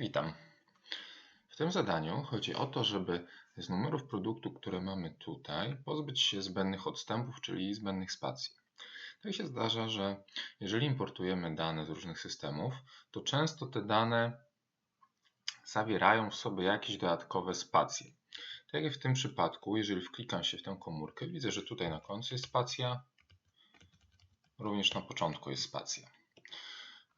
Witam. W tym zadaniu chodzi o to, żeby z numerów produktu, które mamy tutaj, pozbyć się zbędnych odstępów, czyli zbędnych spacji. Tak się zdarza, że jeżeli importujemy dane z różnych systemów, to często te dane zawierają w sobie jakieś dodatkowe spacje. Tak jak w tym przypadku, jeżeli wklikam się w tę komórkę, widzę, że tutaj na końcu jest spacja, również na początku jest spacja.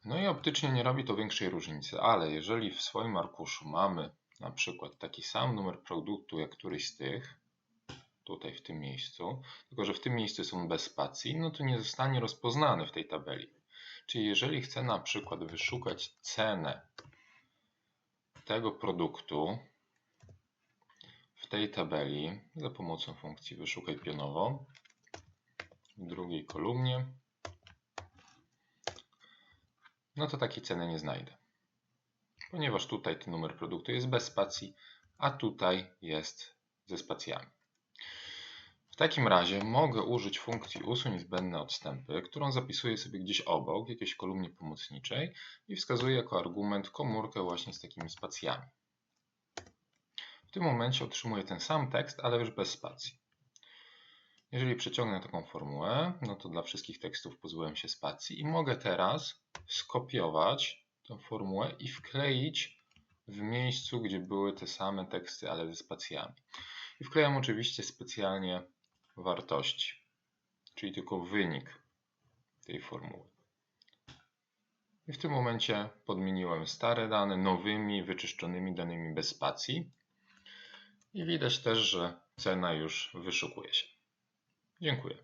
No i optycznie nie robi to większej różnicy, ale jeżeli w swoim arkuszu mamy na przykład taki sam numer produktu jak któryś z tych, tutaj w tym miejscu, tylko że w tym miejscu są bez spacji, no to nie zostanie rozpoznany w tej tabeli. Czyli jeżeli chcę na przykład wyszukać cenę tego produktu w tej tabeli za pomocą funkcji wyszukaj pionowo w drugiej kolumnie, no to takiej ceny nie znajdę. Ponieważ tutaj ten numer produktu jest bez spacji, a tutaj jest ze spacjami. W takim razie mogę użyć funkcji usuń zbędne odstępy, którą zapisuję sobie gdzieś obok, w jakiejś kolumnie pomocniczej i wskazuję jako argument komórkę właśnie z takimi spacjami. W tym momencie otrzymuję ten sam tekst, ale już bez spacji. Jeżeli przeciągnę taką formułę, no to dla wszystkich tekstów pozbyłem się spacji i mogę teraz skopiować tę formułę i wkleić w miejscu, gdzie były te same teksty, ale ze spacjami. I wklejam oczywiście specjalnie wartości, czyli tylko wynik tej formuły. I w tym momencie podmieniłem stare dane nowymi, wyczyszczonymi danymi bez spacji. I widać też, że cena już wyszukuje się. Dziękuję.